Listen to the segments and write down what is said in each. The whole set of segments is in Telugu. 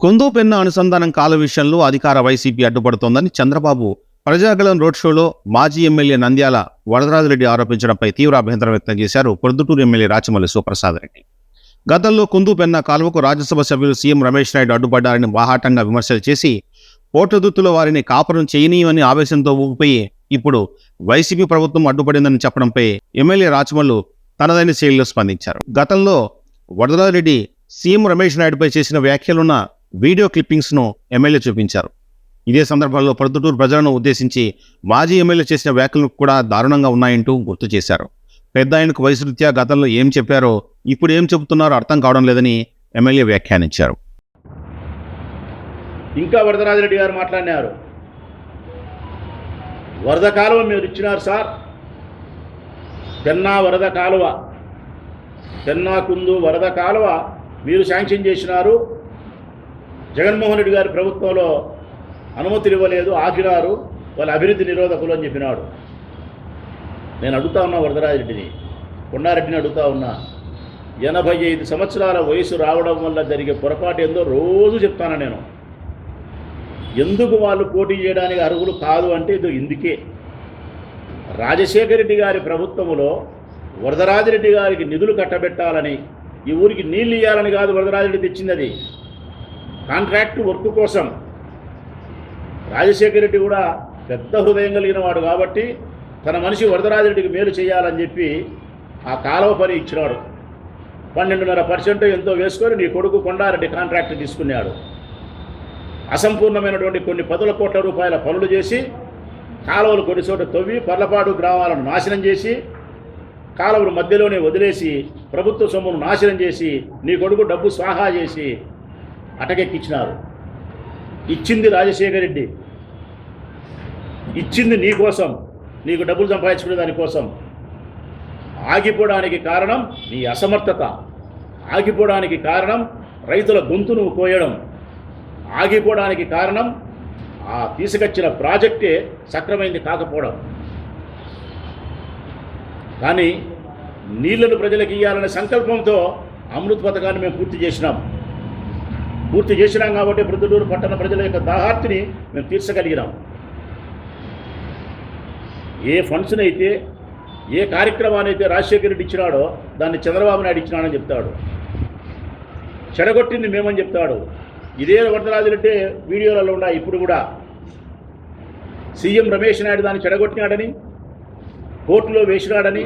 కుందు పెన్న అనుసంధానం కాల విషయంలో అధికార వైసీపీ అడ్డుపడుతోందని చంద్రబాబు ప్రజాగలం రోడ్ షోలో మాజీ ఎమ్మెల్యే నంద్యాల వరదరాజరెడ్డి ఆరోపించడంపై తీవ్ర అభ్యంతరం వ్యక్తం చేశారు పొద్దుటూరు ఎమ్మెల్యే రాచమల్లి సుప్రసాద్ రెడ్డి. గతంలో కుందుపెన్న కాలువకు రాజ్యసభ సభ్యులు సీఎం రమేష్ నాయుడు అడ్డుపడ్డారని బాహాటంగా విమర్శలు చేసి పోటదుత్తుల వారిని కాపురం చేయనీయమని ఆవేశంతో ఊగిపోయి ఇప్పుడు వైసీపీ ప్రభుత్వం అడ్డుపడిందని చెప్పడంపై ఎమ్మెల్యే రాచమల్లు తనదైన శైలిలో స్పందించారు. గతంలో వరదరాజరెడ్డి సీఎం రమేష్ నాయుడుపై చేసిన వ్యాఖ్యలున్న వీడియో క్లిప్పింగ్స్ను ఎమ్మెల్యే చూపించారు. ఇదే సందర్భంలో ప్రొద్దుటూరు ప్రజలను ఉద్దేశించి మాజీ ఎమ్మెల్యే చేసిన వ్యాఖ్యలు కూడా దారుణంగా ఉన్నాయంటూ గుర్తు చేశారు. పెద్ద ఆయనకు వయసు గతంలో ఏం చెప్పారో ఇప్పుడు ఏం చెబుతున్నారో అర్థం కావడం లేదని ఎమ్మెల్యే వ్యాఖ్యానించారు. ఇంకా వరదరాజరెడ్డి గారు మాట్లాడినారు. వరద కాలువ మీరు ఇచ్చినారు సార్. పెన్నా వరద కాలువ. పెన్నా కుందు వరద కాలువ మీరు శాంక్షన్ చేసినారు. జగన్మోహన్ రెడ్డి గారి ప్రభుత్వంలో అనుమతులు ఇవ్వలేదు ఆగిరారు వాళ్ళ అభివృద్ధి నిరోధకులు అని చెప్పినాడు. నేను అడుగుతా ఉన్నా వరదరాజరెడ్డిని కొండారెడ్డిని అడుగుతా ఉన్నా. ఎనభై ఐదు సంవత్సరాల వయసు రావడం వల్ల జరిగే పొరపాటు ఏందో రోజు చెప్తాను నేను. ఎందుకు వాళ్ళు పోటీ చేయడానికి అర్హులు కాదు అంటే ఇది ఇందుకే. రాజశేఖర రెడ్డి గారి ప్రభుత్వంలో వరదరాజరెడ్డి గారికి నిధులు కట్టబెట్టాలని ఈ ఊరికి నీళ్ళు ఇవ్వాలని కాదు వరదరాజరెడ్డి తెచ్చింది అది. కాంట్రాక్ట్ వర్క్ కోసం రాజశేఖర రెడ్డి కూడా పెద్ద హృదయం కలిగిన వాడు కాబట్టి తన మనిషి వరదరాజరెడ్డికి మేలు చేయాలని చెప్పి ఆ కాలువ పని ఇచ్చినాడు. పన్నెండున్నర పర్సెంట్ ఎంతో వేసుకొని నీ కొడుకు కొండారెడ్డి కాంట్రాక్ట్ తీసుకున్నాడు. అసంపూర్ణమైనటువంటి కొన్ని పదుల కోట్ల రూపాయల పనులు చేసి కాలువలు కొన్ని చోట తవ్వి పర్లపాడు గ్రామాలను నాశనం చేసి కాలువలు మధ్యలోనే వదిలేసి ప్రభుత్వ సొమ్మును నాశనం చేసి నీ కొడుకు డబ్బు స్వాహా చేసి అటకెక్కించినారు ఇచ్చింది రాజశేఖర రెడ్డి. ఇచ్చింది నీకోసం నీకు డబ్బులు సంపాదించుకునే దానికోసం ఆగిపోవడానికి కారణం నీ అసమర్థత. ఆగిపోవడానికి కారణం రైతుల గొంతు నువ్వు కోయడం. ఆగిపోవడానికి కారణం ఆ తీసుకొచ్చిన ప్రాజెక్టే సక్రమైంది కాకపోవడం. కానీ నీళ్ళను ప్రజలకు ఇవ్వాలనే సంకల్పంతో అమృత్ పథకాన్ని మేము పూర్తి చేసినాం. పూర్తి చేసినాం కాబట్టి ప్రొద్దుటూరు పట్టణ ప్రజల యొక్క దాహార్తిని మేము తీర్చగలిగినాం. ఏ ఫండ్స్ని అయితే ఏ కార్యక్రమాన్ని అయితే రాజశేఖర రెడ్డి ఇచ్చినాడో దాన్ని చంద్రబాబు నాయుడు ఇచ్చినాడని చెప్తాడు. చెడగొట్టింది మేమని చెప్తాడు. ఇదే వరదరాజులంటే వీడియోలలో ఉన్నాయి ఇప్పుడు కూడా. సీఎం రమేష్ నాయుడు దాన్ని చెడగొట్టినాడని కోర్టులో వేసినాడని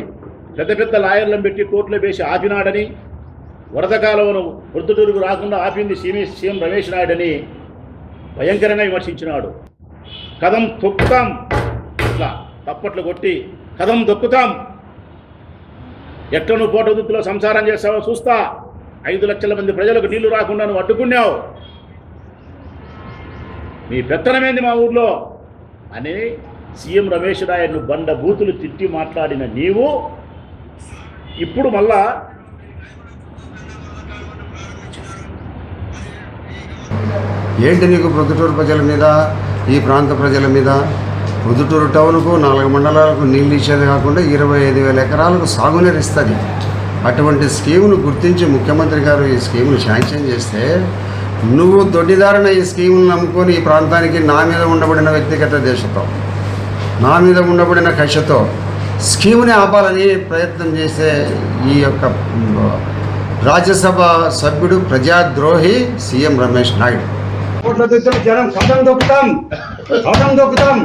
పెద్ద పెద్ద లాయర్లను పెట్టి కోర్టులో వేసి ఆపినాడని వరద కాలంలో వృద్ధుటూరుకు రాకుండా ఆపింది సీఎం సీఎం రమేష్ నాయుడని భయంకరంగా విమర్శించినాడు. కథం తొక్కుతాం. ఇట్లా తప్పట్లు కొట్టి కథం దొక్కుతాం ఎట్లా నువ్వు పోటదుత్తులో సంసారం చేస్తావో చూస్తా. ఐదు లక్షల మంది ప్రజలకు నీళ్ళు రాకుండా నువ్వు అడ్డుకున్నావు. మీ పెత్తనమేంది మా ఊర్లో? అని సీఎం రమేష్ నాయుడును బండ బూతులు తిట్టి మాట్లాడిన నీవు ఇప్పుడు మళ్ళా ఏంటి నీకు ప్రొద్దుటూరు ప్రజల మీద ఈ ప్రాంత ప్రజల మీద? ప్రొద్దుటూరు టౌన్కు నాలుగు మండలాలకు నీళ్ళు ఇచ్చేది కాకుండా ఇరవై ఐదు వేల ఎకరాలకు సాగునీరు ఇస్తుంది అటువంటి స్కీమును గుర్తించి ముఖ్యమంత్రి గారు ఈ స్కీమును శాంక్షన్ చేస్తే నువ్వు దొడ్డిదారిన ఈ స్కీమును నమ్ముకొని ఈ ప్రాంతానికి నా మీద ఉండబడిన వ్యక్తిగత దేశతో నా మీద ఉండబడిన కక్షతో స్కీముని ఆపాలని ప్రయత్నం చేసే ఈ యొక్క రాజ్యసభ సభ్యుడు ప్రజాద్రోహి సీఎం రమేష్ నాయుడు. కోట్ల జనం కథం దొక్కుతాం. కథం దొక్కుతాం.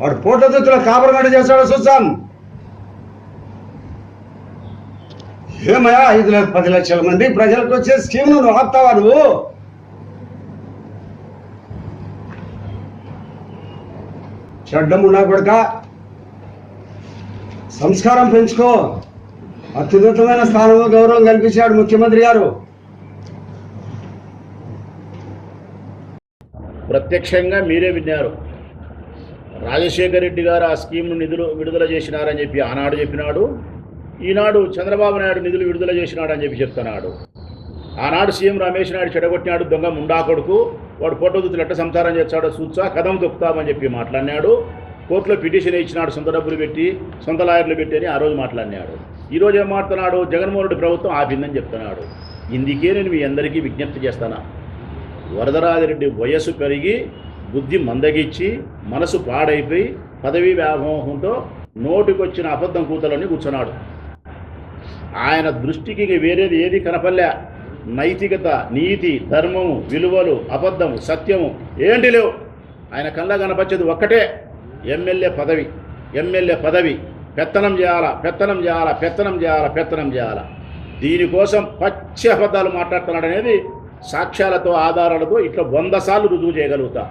వాడు పోట్ల దుత్తుల కాపరగడ్డ చేస్తాడో చూస్తాం ఏమయ్యా ఐదు లక్ష పది లక్షల మంది ప్రజలకు వచ్చే స్కీమ్ నువ్వు ఆపుతావా నువ్వు? చెడ్డం ఉన్నా కొడుక సంస్కారం పెంచుకో. అత్యున్నతమైన స్థానంలో గౌరవం కల్పించాడు ముఖ్యమంత్రి గారు. ప్రత్యక్షంగా మీరే విన్నారు. రాజశేఖర రెడ్డి గారు ఆ స్కీమ్ను నిధులు విడుదల చేసినారని చెప్పి ఆనాడు చెప్పినాడు. ఈనాడు చంద్రబాబు నాయుడు నిధులు విడుదల చేసినాడని చెప్పి చెప్తున్నాడు. ఆనాడు సీఎం రమేష్ నాయుడు చెడగొట్టినాడు దొంగ ముండా కొడుకు. వాడు పొట్టదుతులు ఎట్ట సంసారం చేస్తాడో చూచా కథం తొక్కుతామని చెప్పి మాట్లాడినాడు. కోర్టులో పిటిషన్ ఇచ్చినాడు సొంత డబ్బులు పెట్టి సొంత లాయర్లు పెట్టి అని ఆ రోజు మాట్లాడినాడు. ఈరోజు రోజు ఏం జగన్మోహన్ రెడ్డి ప్రభుత్వం ఆపిందని చెప్తున్నాడు. ఇందుకే నేను మీ అందరికీ విజ్ఞప్తి చేస్తాను. వరదరాజిరెడ్డి వయస్సు పెరిగి బుద్ధి మందగిచ్చి మనసు పాడైపోయి పదవీ వ్యామోహంతో నోటికొచ్చిన అబద్ధం కూతలని కూర్చున్నాడు. ఆయన దృష్టికి వేరేది ఏది కనపల్లే నైతికత నీతి ధర్మము విలువలు అబద్ధము సత్యము ఏంటి లేవు? ఆయన కళ్ళ కనపచ్చేది ఒక్కటే. ఎమ్మెల్యే పదవి ఎమ్మెల్యే పదవి. పెత్తనం చేయాలా పెత్తనం చేయాలా పెత్తనం చేయాలా పెత్తనం చేయాలా. దీనికోసం పచ్చి అబద్ధాలు మాట్లాడుతున్నాడు అనేది సాక్ష్యాలతో ఆధారాలతో ఇట్లా వంద సార్లు రుజువు చేయగలుగుతా.